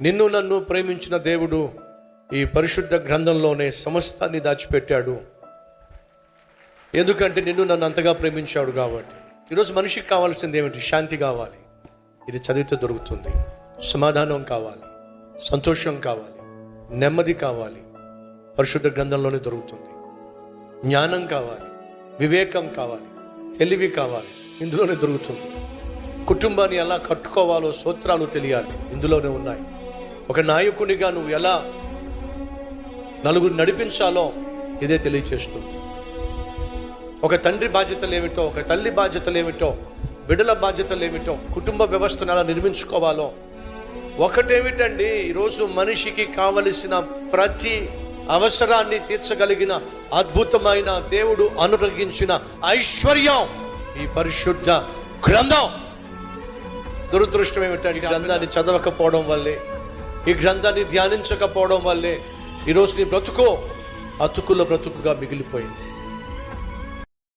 నిన్ను నన్ను ప్రేమించిన దేవుడు ఈ పరిశుద్ధ గ్రంథంలోనే సమస్తాన్ని దాచిపెట్టాడు. ఎందుకంటే నిన్ను నన్ను అంతగా ప్రేమించాడు కాబట్టి. ఈరోజు మనిషికి కావాల్సింది ఏమిటి? శాంతి కావాలి. ఇది చదివితే దొరుకుతుంది. సమాధానం కావాలి. సంతోషం కావాలి. నెమ్మది కావాలి. పరిశుద్ధ గ్రంథంలోనే దొరుకుతుంది. జ్ఞానం కావాలి. వివేకం కావాలి. తెలివి కావాలి. ఇందులోనే దొరుకుతుంది. కుటుంబాన్ని ఎలా కట్టుకోవాలో సూత్రాలు తెలియాలి. ఇందులోనే ఉన్నాయి. ఒక నాయకునిగా నువ్వు ఎలా నలుగురు నడిపించాలో ఇదే తెలియచేస్తుంది. ఒక తండ్రి బాధ్యతలు ఏమిటో ఒక తల్లి బాధ్యతలు ఏమిటో బిడల బాధ్యతలు ఏమిటో కుటుంబ వ్యవస్థను ఎలా నిర్మించుకోవాలో ఒకటేమిటండి ఈరోజు మనిషికి కావలసిన ప్రతి అవసరాన్ని తీర్చగలిగిన అద్భుతమైన దేవుడు అనుగ్రహించిన ఐశ్వర్యం ఈ పరిశుద్ధ గ్రంథం. దురదృష్టం ఏమిటంటే గ్రంథాన్ని చదవకపోవడం వల్లే ఈ గ్రంథాన్ని ధ్యానించకపోవడం వల్లే ఈరోజు నీ బ్రతుకు అతుకుల బ్రతుకుగా మిగిలిపోయింది.